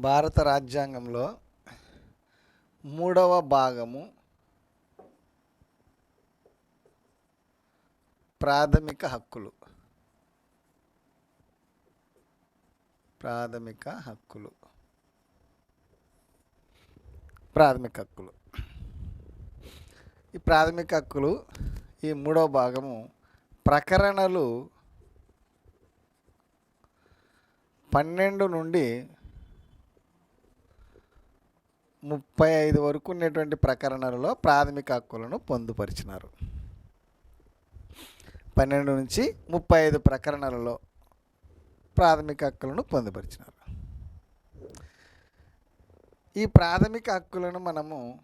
భారత రాజ్యాంగంలో మూడవ భాగము ప్రాథమిక హక్కులు. ప్రాథమిక హక్కులు. ప్రాథమిక హక్కులు. ఈ ప్రాథమిక హక్కులు ఈ మూడవ భాగము ప్రకరణలు పన్నెండు నుండి ముప్పై ఐదు వరకు ఉన్నటువంటి ప్రకరణలలో ప్రాథమిక హక్కులను పొందుపరిచినారు. పన్నెండు నుంచి ముప్పై ఐదు ప్రకరణలలో ప్రాథమిక హక్కులను పొందుపరిచినారు. ఈ ప్రాథమిక హక్కులను మనము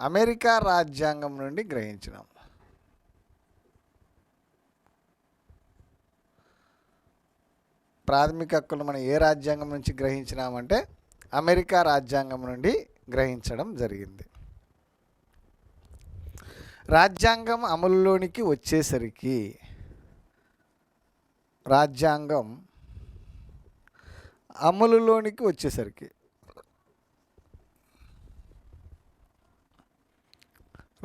అమెరికా రాజ్యాంగం నుండి గ్రహించినాం. ప్రాథమిక హక్కులు మనం ఏ రాజ్యాంగం నుంచి గ్రహించినామంటే అమెరికా రాజ్యాంగం నుండి గ్రహించడం జరిగింది. రాజ్యాంగం అమలులోనికి వచ్చేసరికి రాజ్యాంగం అమలులోనికి వచ్చేసరికి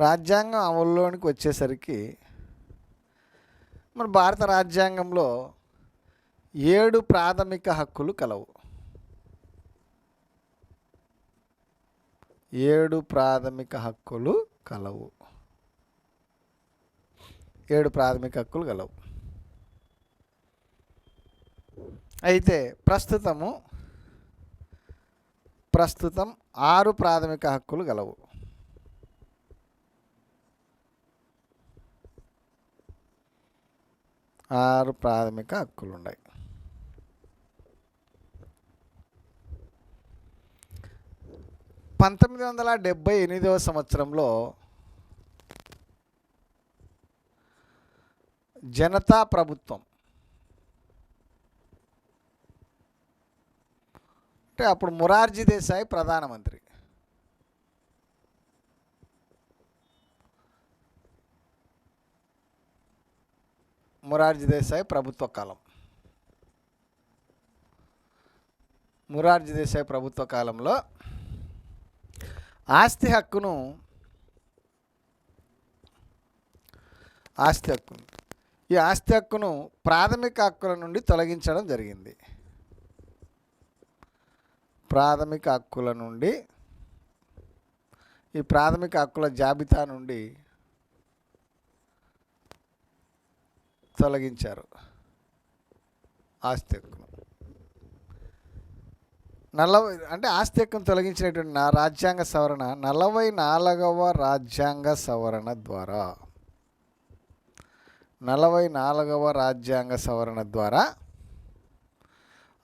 రాజ్యాంగం అమలులోనికి వచ్చేసరికి మన భారత రాజ్యాంగంలో ఏడు ప్రాథమిక హక్కులు కలవు. ఏడు ప్రాథమిక హక్కులు కలవు. ఏడు ప్రాథమిక హక్కులు కలవు. అయితే ప్రస్తుతము ప్రస్తుతం ఆరు ప్రాథమిక హక్కులు గలవు. ఆరు ప్రాథమిక హక్కులు ఉన్నాయి పంతొమ్మిది వందల డెబ్భై ఎనిమిదవ సంవత్సరంలో జనతా ప్రభుత్వం అంటే అప్పుడు మొరార్జీ దేశాయ్ ప్రధానమంత్రి. మొరార్జీ దేశాయ్ ప్రభుత్వ కాలం. మొరార్జీ దేశాయ్ ప్రభుత్వ కాలంలో ఆస్తి హక్కును ఆస్తి హక్కును ఈ ఆస్తి హక్కును ప్రాథమిక హక్కుల నుండి తొలగించడం జరిగింది. ప్రాథమిక హక్కుల నుండి ఈ ప్రాథమిక హక్కుల జాబితా నుండి తొలగించారు ఆస్తి హక్కును. నలభై అంటే ఆస్తి హక్కును తొలగించినటువంటి నా రాజ్యాంగ సవరణ నలభై నాలుగవ రాజ్యాంగ సవరణ ద్వారా. నలభై నాలుగవ రాజ్యాంగ సవరణ ద్వారా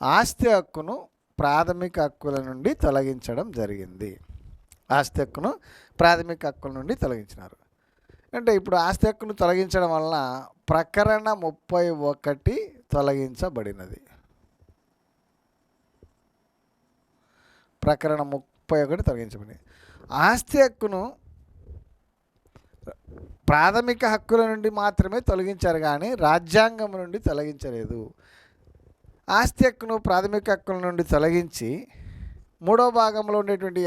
ఆస్తి హక్కును ప్రాథమిక హక్కుల నుండి తొలగించడం జరిగింది. ఆస్తి హక్కును ప్రాథమిక హక్కుల నుండి తొలగించినారు. అంటే ఇప్పుడు ఆస్తి హక్కును తొలగించడం వలన ప్రకరణ ముప్పై ఒకటి తొలగించబడినది. ప్రకరణ ముప్పై ఒకటి తొలగించబడింది. ఆస్తి హక్కును ప్రాథమిక హక్కుల నుండి మాత్రమే తొలగించారు కానీ రాజ్యాంగం నుండి తొలగించలేదు. ఆస్తి హక్కును ప్రాథమిక హక్కుల నుండి తొలగించి మూడో భాగంలో ఉండేటువంటి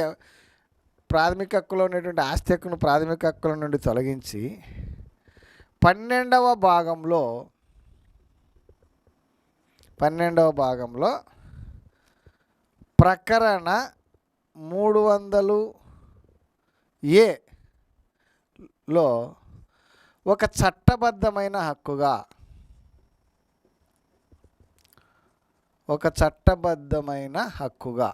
ప్రాథమిక హక్కులో ఉండేటువంటి ఆస్తి హక్కును ప్రాథమిక హక్కుల నుండి తొలగించి పన్నెండవ భాగంలో పన్నెండవ భాగంలో ప్రకరణ మూడు వందలు ఏలో ఒక చట్టబద్ధమైన హక్కుగా ఒక చట్టబద్ధమైన హక్కుగా.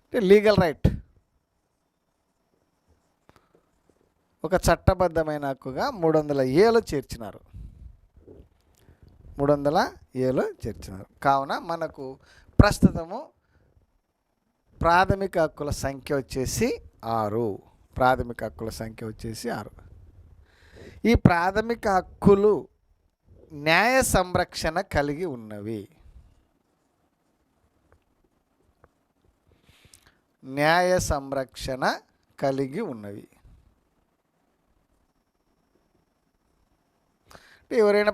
అంటే లీగల్ రైట్. ఒక చట్టబద్ధమైన హక్కుగా మూడు వందల ఏలో చేర్చినారు. మూడు వందల ఏలో చేర్చినారు. కావున మనకు ప్రస్తుతము ప్రాథమిక హక్కుల సంఖ్య వచ్చేసి ఆరు. ప్రాథమిక హక్కుల సంఖ్య వచ్చేసి ఆరు. ఈ ప్రాథమిక హక్కులు న్యాయ సంరక్షణ కలిగి ఉన్నవి. న్యాయ సంరక్షణ కలిగి ఉన్నవి. ఎవరైనా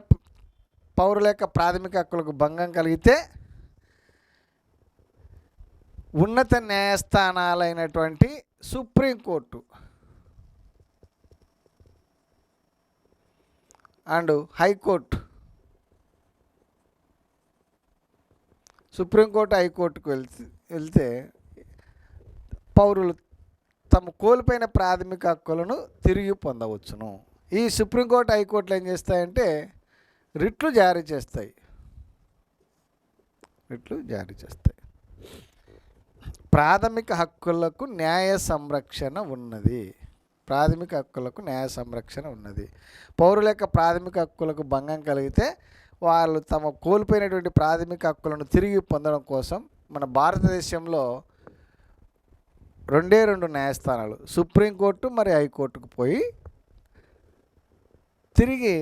పౌరుల యొక్క ప్రాథమిక హక్కులకు భంగం కలిగితే ఉన్నత న్యాయస్థానాలైనటువంటి supreme court and high court supreme court హైకోర్టుకు వెళ్తే వెళ్తే పౌరులు తమ కోల్పోయిన ప్రాథమిక హక్కులను తిరిగి పొందవచ్చును. ఈ సుప్రీంకోర్టు హైకోర్టులు ఏం చేస్తాయంటే రిట్లు జారీ చేస్తాయి. రిట్లు జారీ చేస్తాయి. ప్రాథమిక హక్కులకు న్యాయ సంరక్షణ ఉన్నది. ప్రాథమిక హక్కులకు న్యాయ సంరక్షణ ఉన్నది. పౌరుల యొక్క ప్రాథమిక హక్కులకు భంగం కలిగితే వాళ్ళు తమ కోల్పోయినటువంటి ప్రాథమిక హక్కులను తిరిగి పొందడం కోసం మన భారతదేశంలో రెండే రెండు న్యాయస్థానాలు సుప్రీంకోర్టు మరి హైకోర్టుకు పోయి తిరిగి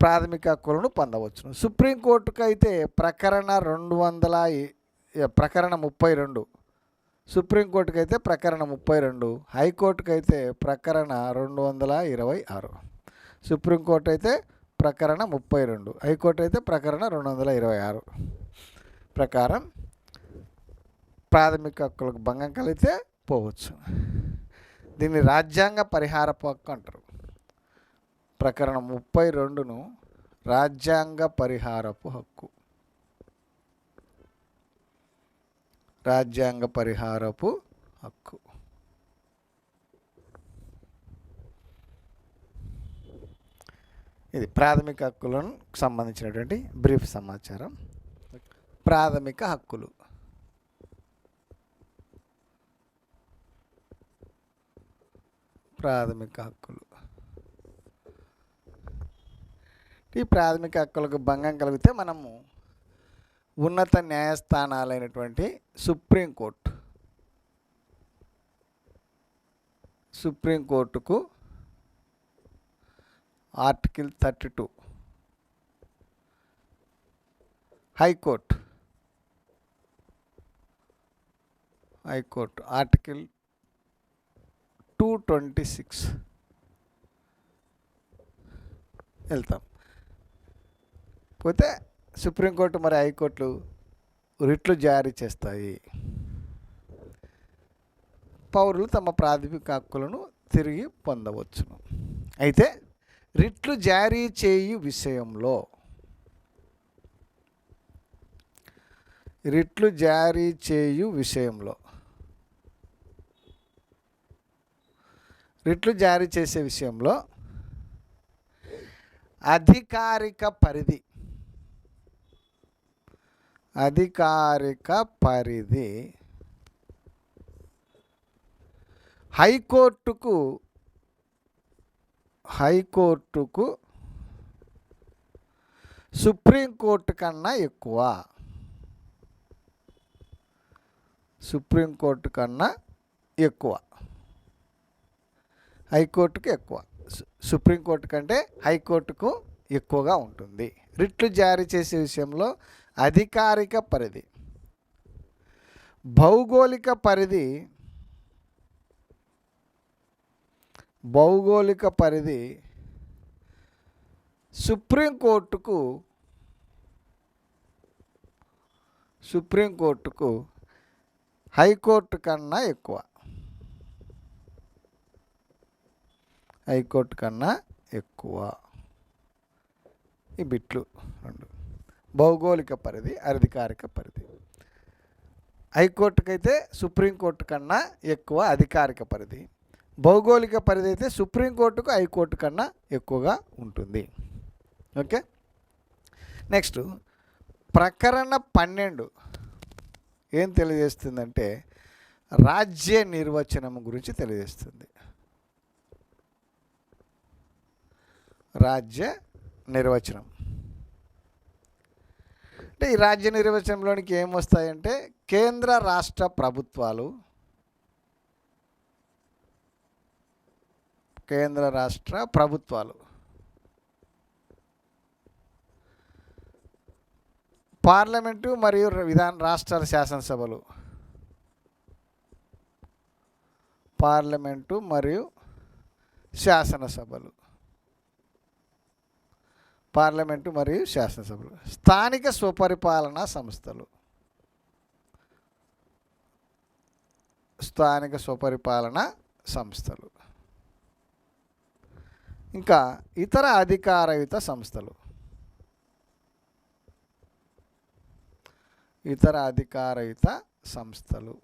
ప్రాథమిక హక్కులను పొందవచ్చును. సుప్రీంకోర్టుకు అయితే ప్రకరణ రెండు వందల ప్రకరణ ముప్పై రెండు. సుప్రీంకోర్టుకు అయితే ప్రకరణ ముప్పై రెండు. హైకోర్టుకు అయితే ప్రకరణ రెండు వందల ఇరవై ఆరు. సుప్రీంకోర్టు అయితే ప్రకరణ ముప్పై రెండు. హైకోర్టు అయితే ప్రకరణ రెండు వందల ఇరవై ఆరు. ప్రకారం ప్రాథమిక హక్కులకు భంగం కలిగితే పోవచ్చు. దీన్ని రాజ్యాంగ పరిహారపు హక్కు అంటారు. ప్రకరణ ముప్పై రెండును రాజ్యాంగ పరిహారపు హక్కు. రాజ్యాంగ పరిహారపు హక్కు. ఇది ప్రాథమిక హక్కులను సంబంధించినటువంటి బ్రీఫ్ సమాచారం. ప్రాథమిక హక్కులు. ప్రాథమిక హక్కులు. ఈ ప్రాథమిక హక్కులకు భంగం కలిగితే మనము ఉన్నత న్యాయస్థానాలైనటువంటి సుప్రీంకోర్టు సుప్రీంకోర్టుకు article thirty two high court high court article two twenty six. వెళ్తాం. పోతే సుప్రీంకోర్టు మరి హైకోర్టులు రిట్లు జారీ చేస్తాయి. పౌరులు తమ ప్రాథమిక హక్కులను తిరిగి పొందవచ్చును. అయితే రిట్లు జారీ చేయు విషయంలో రిట్లు జారీ చేయు విషయంలో రిట్లు జారీ చేసే విషయంలో అధికారిక పరిధి అధికారిక పరిధి. హైకోర్టుకు హైకోర్టుకు సుప్రీంకోర్టు కన్నా ఎక్కువ. సుప్రీంకోర్టు కన్నా ఎక్కువ. హైకోర్టుకు ఎక్కువ. సుప్రీంకోర్టు కంటే హైకోర్టుకు ఎక్కువగా ఉంటుంది. రిట్లు జారీ చేసే విషయంలో అధికారిక పరిధి. భౌగోళిక పరిధి భౌగోళిక పరిధి సుప్రీంకోర్టుకు సుప్రీంకోర్టుకు హైకోర్టు కన్నా ఎక్కువ. హైకోర్టు కన్నా ఎక్కువ. ఈ బిట్లు రెండు. భౌగోళిక పరిధి అధికారిక పరిధి. హైకోర్టుకైతే సుప్రీంకోర్టు కన్నా ఎక్కువ అధికారిక పరిధి. భౌగోళిక పరిధి అయితే సుప్రీంకోర్టుకు హైకోర్టు కన్నా ఎక్కువగా ఉంటుంది. ఓకే? నెక్స్ట్ ప్రకరణ పన్నెండు. ఏం తెలియజేస్తుందంటే రాజ్య నిర్వచనం గురించి తెలియజేస్తుంది. రాజ్య నిర్వచనం. అంటే ఈ రాజ్య నిర్వచనంలోనికి ఏం వస్తాయంటే కేంద్ర రాష్ట్ర ప్రభుత్వాలు కేంద్ర రాష్ట్ర ప్రభుత్వాలు. పార్లమెంటు మరియు విధాన రాష్ట్రాల శాసనసభలు. పార్లమెంటు మరియు శాసనసభలు. పార్లమెంటు మరియు శాసనసభలు. స్థానిక స్వపరిపాలనా సంస్థలు. స్థానిక స్వపరిపాలన సంస్థలు. ఇంకా ఇతర అధికారయుత సంస్థలు. ఇతర అధికారయుత సంస్థలు.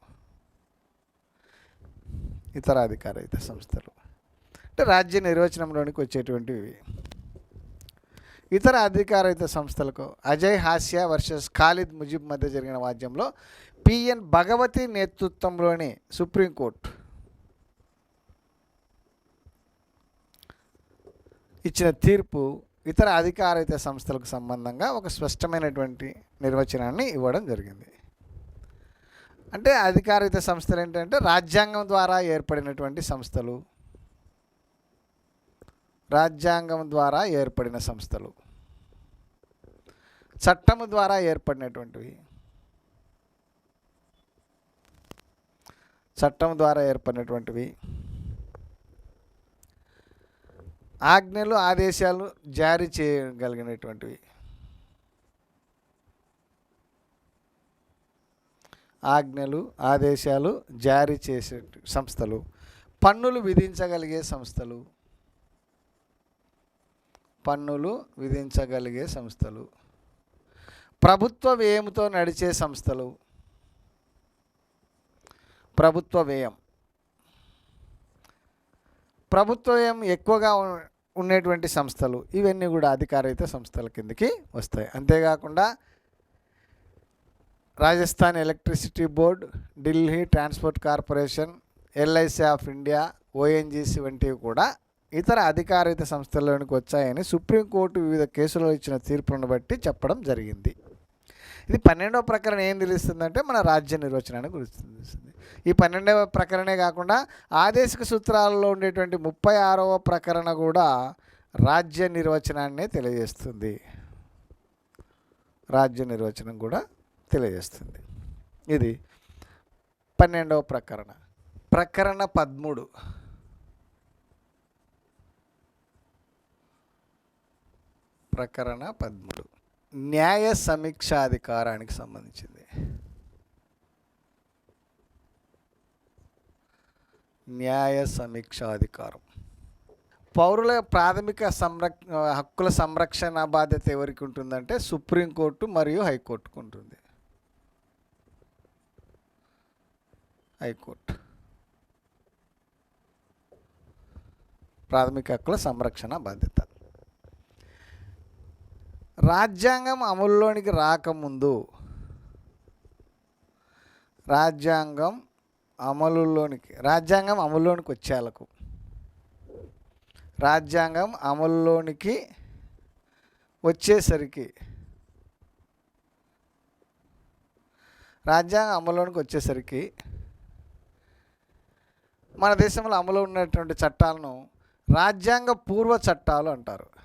ఇతర అధికారయుత సంస్థలు. అంటే రాజ్య నిర్వచనంలోనికి వచ్చేటువంటివి ఇతర అధికారయుత సంస్థలకు అజయ్ హాస్య వర్సెస్ ఖాలిద్ ముజిబ్ మధ్య జరిగిన వాద్యంలో పిఎన్ భగవతి నేతృత్వంలోని సుప్రీంకోర్టు ఇచ్చిన తీర్పు ఇతర అధికారయుత సంస్థలకు సంబంధంగా ఒక స్పష్టమైనటువంటి నిర్వచనాన్ని ఇవ్వడం జరిగింది. అంటే అధికారయుత సంస్థలు ఏంటంటే రాజ్యాంగం ద్వారా ఏర్పడినటువంటి సంస్థలు రాజ్యాంగం ద్వారా ఏర్పడిన సంస్థలు. చట్టము ద్వారా ఏర్పడినటువంటివి. చట్టం ద్వారా ఏర్పడినటువంటివి. ఆజ్ఞలు ఆదేశాలు జారీ చేయగలిగినటువంటివి. ఆజ్ఞలు ఆదేశాలు జారీ చేసే సంస్థలు. పన్నులు విధించగలిగే సంస్థలు. పన్నులు విధించగలిగే సంస్థలు. ప్రభుత్వ వ్యయంతో నడిచే సంస్థలు. ప్రభుత్వ వ్యయం. ప్రభుత్వ వ్యయం ఎక్కువగా ఉండేటువంటి సంస్థలు ఇవన్నీ కూడా అధికారిత సంస్థల కిందకి వస్తాయి. అంతేకాకుండా Rajasthan electricity board Delhi transport corporation LIC of India ONGC వంటివి కూడా ఇతర అధికారిత సంస్థల్లోనికి వచ్చాయని సుప్రీంకోర్టు వివిధ కేసులలో ఇచ్చిన తీర్పులను బట్టి చెప్పడం జరిగింది. ఇది పన్నెండవ ప్రకరణ ఏం తెలుస్తుందంటే మన రాజ్య నిర్వచనాన్ని గురించి తెలుస్తుంది ఈ పన్నెండవ ప్రకరణే కాకుండా ఆదేశిక సూత్రాలలో ఉండేటువంటి ముప్పై ఆరవ ప్రకరణ కూడా రాజ్య నిర్వచనాన్ని తెలియజేస్తుంది. రాజ్య నిర్వచనం కూడా తెలియజేస్తుంది. ఇది పన్నెండవ ప్రకరణ. ప్రకరణ పదమూడు. ప్రకరణ పదమూడు. న్యాయ సమీక్షాధికారానికి సంబంధించింది. న్యాయ సమీక్షాధికారం. పౌరుల ప్రాథమిక సంరక్ హక్కుల సంరక్షణ బాధ్యత ఎవరికి ఉంటుందంటే సుప్రీంకోర్టు మరియు హైకోర్టుకు ఉంటుంది. హైకోర్టు. ప్రాథమిక హక్కుల సంరక్షణ బాధ్యత. రాజ్యాంగం అమల్లోనికి రాకముందు రాజ్యాంగం అమలులోనికి రాజ్యాంగం అమల్లోనికి వచ్చేలకు. రాజ్యాంగం అమల్లోనికి వచ్చేసరికి రాజ్యాంగం అమల్లోనికి వచ్చేసరికి మన దేశంలో అమలు ఉన్నటువంటి చట్టాలను రాజ్యాంగ పూర్వ చట్టాలు అంటారు.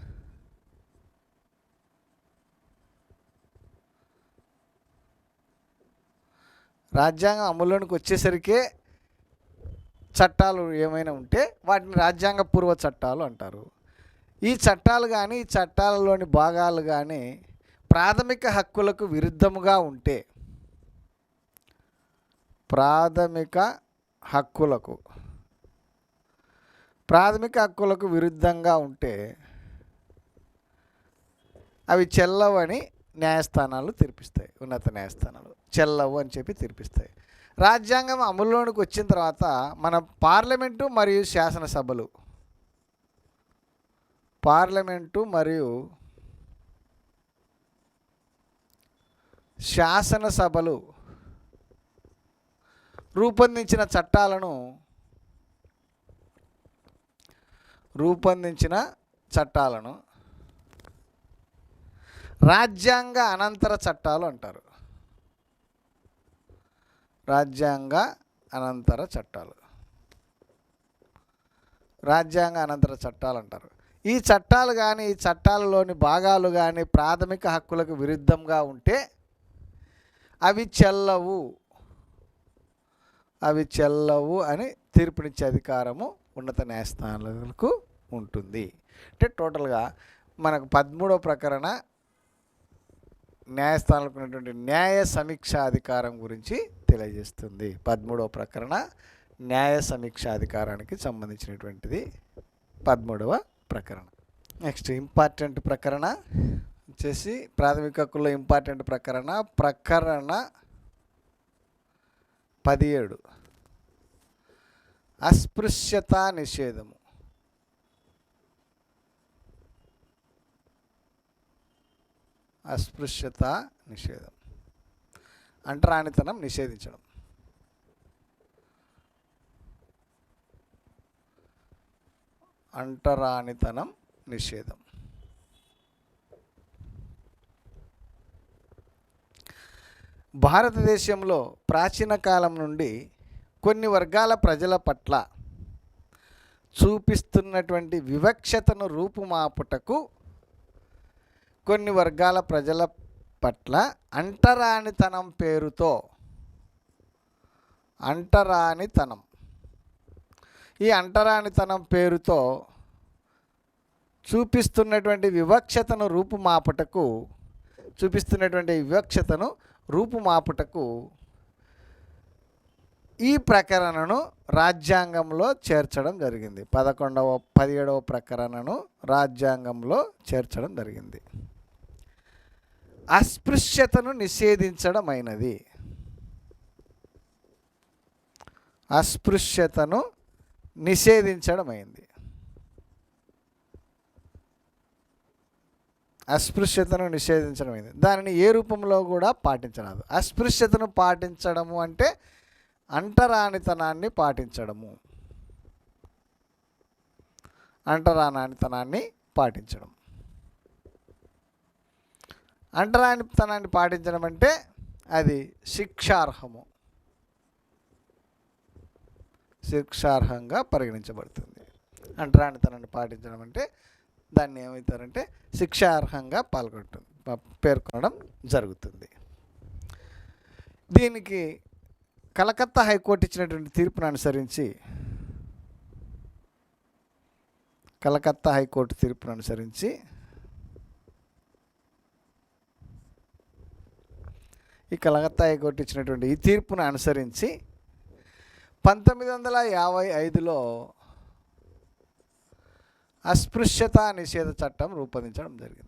రాజ్యాంగం అమల్లోనికి వచ్చేసరికే చట్టాలు ఏమైనా ఉంటే వాటిని రాజ్యాంగ పూర్వ చట్టాలు అంటారు. ఈ చట్టాలు కానీ ఈ చట్టాలలోని భాగాలు కానీ ప్రాథమిక హక్కులకు విరుద్ధముగా ఉంటే ప్రాథమిక హక్కులకు ప్రాథమిక హక్కులకు విరుద్ధంగా ఉంటే అవి చెల్లవని న్యాయస్థానాలు తీర్పిస్తాయి ఉన్నత న్యాయస్థానాలు. చెల్లవు అని చెప్పి తీర్పిస్తాయి. రాజ్యాంగం అమల్లోనికి వచ్చిన తర్వాత మన పార్లమెంటు మరియు శాసనసభలు. పార్లమెంటు మరియు శాసనసభలు రూపొందించిన చట్టాలను రూపొందించిన చట్టాలను రాజ్యాంగ అనంతర చట్టాలు అంటారు. రాజ్యాంగ అనంతర చట్టాలు. రాజ్యాంగ అనంతర చట్టాలు అంటారు. ఈ చట్టాలు కానీ ఈ చట్టాలలోని భాగాలు కానీ ప్రాథమిక హక్కులకు విరుద్ధంగా ఉంటే అవి చెల్లవు. అవి చెల్లవు అని తీర్పునిచ్చే అధికారము ఉన్నత న్యాయస్థానాలకు ఉంటుంది. అంటే టోటల్గా మనకు పదమూడవ ప్రకరణ న్యాయస్థానంలో ఉన్నటువంటి న్యాయ సమీక్ష అధికారం గురించి తెలియజేస్తుంది. పదమూడవ ప్రకరణ న్యాయ సమీక్షాధికారానికి సంబంధించినటువంటిది. పదమూడవ ప్రకరణ. నెక్స్ట్ ఇంపార్టెంట్ ప్రకరణ వచ్చేసి ప్రాథమిక హక్కుల్లో ఇంపార్టెంట్ ప్రకరణ ప్రకరణ పదిహేడు. అస్పృశ్యత నిషేధము. అస్పృశ్యత నిషేధం. అంటరానితనం నిషేధించడం. అంటరానితనం నిషేధం. భారతదేశంలో ప్రాచీన కాలం నుండి కొన్ని వర్గాల ప్రజల పట్ల చూపిస్తున్నటువంటి వివక్షతను రూపుమాపుటకు కొన్ని వర్గాల ప్రజల పట్ల అంటరానితనం పేరుతో అంటరానితనం. ఈ అంటరానితనం పేరుతో చూపిస్తున్నటువంటి వివక్షతను రూపుమాపుటకు చూపిస్తున్నటువంటి వివక్షతను రూపుమాపుటకు ఈ ప్రకరణను రాజ్యాంగంలో చేర్చడం జరిగింది. పదకొండవ పదిహేడవ ప్రకరణను రాజ్యాంగంలో చేర్చడం జరిగింది. అస్పృశ్యతను నిషేధించడమైనది. అస్పృశ్యతను నిషేధించడమైంది. అస్పృశ్యతను నిషేధించడమైంది. దానిని ఏ రూపంలో కూడా పాటించరాదు. అస్పృశ్యతను పాటించడము అంటే అంటరానితనాన్ని పాటించడము. అంటరానితనాన్ని పాటించడం. అంటరానితనాన్ని పాటించడం అంటే అది శిక్షార్హము. శిక్షార్హంగా పరిగణించబడుతుంది. అంటరానితనాన్ని పాటించడం అంటే దాన్ని ఏమవుతారంటే శిక్షార్హంగా పాల్గొట్టం పేర్కొనడం జరుగుతుంది. దీనికి కలకత్తా హైకోర్టు ఇచ్చినటువంటి తీర్పును అనుసరించి కలకత్తా హైకోర్టు తీర్పును అనుసరించి ఈ కలకత్తా హైకోర్టు ఇచ్చినటువంటి ఈ తీర్పును అనుసరించి పంతొమ్మిది వందల యాభై ఐదులో అస్పృశ్యత నిషేధ చట్టం రూపొందించడం జరిగింది.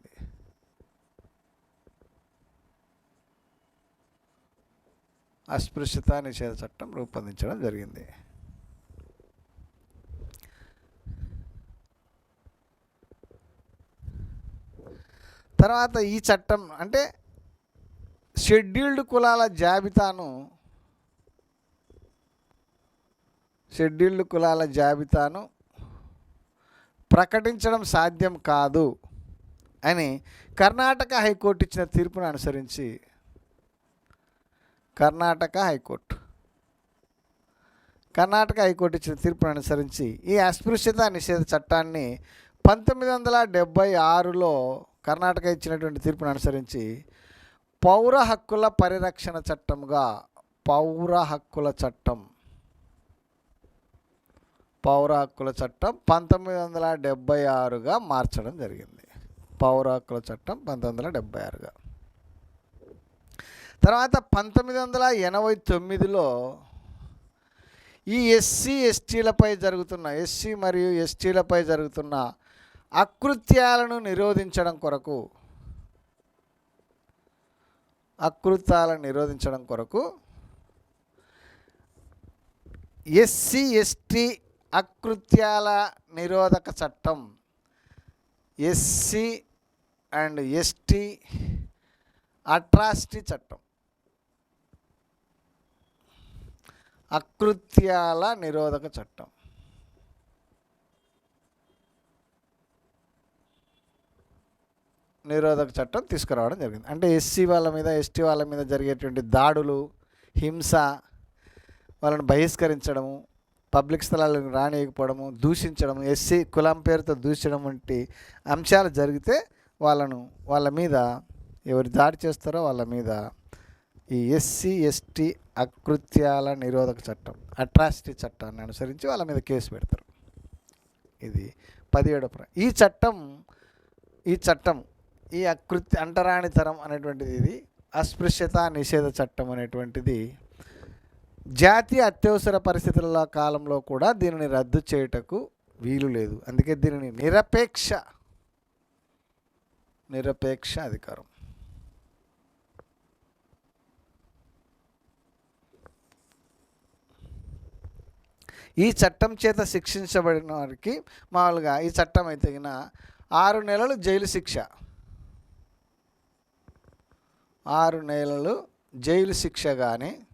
అస్పృశ్యత నిషేధ చట్టం రూపొందించడం జరిగింది. తర్వాత ఈ చట్టం అంటే షెడ్యూల్డ్ కులాల జాబితాను షెడ్యూల్డ్ కులాల జాబితాను ప్రకటించడం సాధ్యం కాదు అని కర్ణాటక హైకోర్టు ఇచ్చిన తీర్పును అనుసరించి కర్ణాటక హైకోర్టు. కర్ణాటక హైకోర్టు ఇచ్చిన తీర్పును అనుసరించి ఈ అస్పృశ్యత నిషేధ చట్టాన్ని పంతొమ్మిది వందల డెబ్భై ఆరులో కర్ణాటక ఇచ్చినటువంటి తీర్పును అనుసరించి పౌర హక్కుల పరిరక్షణ చట్టంగా పౌర హక్కుల చట్టం. పౌర హక్కుల చట్టం పంతొమ్మిది వందల డెబ్భై ఆరుగా మార్చడం జరిగింది. పౌర హక్కుల చట్టం పంతొమ్మిది వందల డెబ్భై ఆరుగా. తర్వాత పంతొమ్మిది వందల ఎనభై తొమ్మిదిలో ఈ ఎస్సీ ఎస్టీలపై జరుగుతున్న ఎస్సీ మరియు ఎస్టీలపై జరుగుతున్న అకృత్యాలను నిరోధించడం కొరకు అకృత్యాలను నిరోధించడం కొరకు ఎస్సీ ఎస్టీ అకృత్యాల నిరోధక చట్టం. ఎస్సీ అండ్ ఎస్టీ అట్రాసిటీ చట్టం. అకృత్యాల నిరోధక చట్టం. నిరోధక చట్టం తీసుకురావడం జరిగింది. అంటే ఎస్సీ వాళ్ళ మీద ఎస్టీ వాళ్ళ మీద జరిగేటువంటి దాడులు హింస వాళ్ళని బహిష్కరించడము పబ్లిక్ స్థలాలకు రానియకపోవడము దూషించడము ఎస్సీ కులం పేరుతో దూషించడం వంటి అంశాలు జరిగితే వాళ్ళను వాళ్ళ మీద ఎవరు దాడి చేస్తారో వాళ్ళ మీద ఈ ఎస్సీ ఎస్టీ అకృత్యాల నిరోధక చట్టం అట్రాసిటీ చట్టాన్ని అనుసరించి వాళ్ళ మీద కేసు పెడతారు. ఇది పదిహేడో ఈ చట్టం ఈ చట్టం ఈ అకృత్య అంటరానితరం అనేటువంటిది ఇది అస్పృశ్యత నిషేధ చట్టం అనేటువంటిది. జాతీయ అత్యవసర పరిస్థితుల కాలంలో కూడా దీనిని రద్దు చేయుటకు వీలు లేదు. అందుకే దీనిని నిరపేక్ష నిరపేక్ష అధికారం. ఈ చట్టం చేత శిక్షించబడిన వారికి మామూలుగా ఈ చట్టం అయితే ఆరు నెలలు జైలు శిక్ష. ఆరు నెలలు జైలు శిక్ష కానీ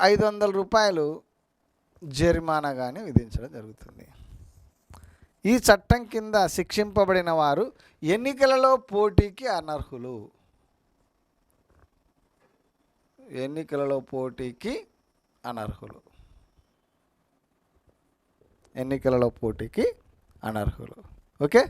ఐదు వందల రూపాయలు జరిమానా కానీ విధించడం జరుగుతుంది. ఈ చట్టం కింద శిక్షింపబడిన వారు ఎన్నికలలో పోటీకి అనర్హులు. ఎన్నికలలో పోటీకి అనర్హులు. ఎన్నికలలో పోటీకి అనర్హులు. ఓకే?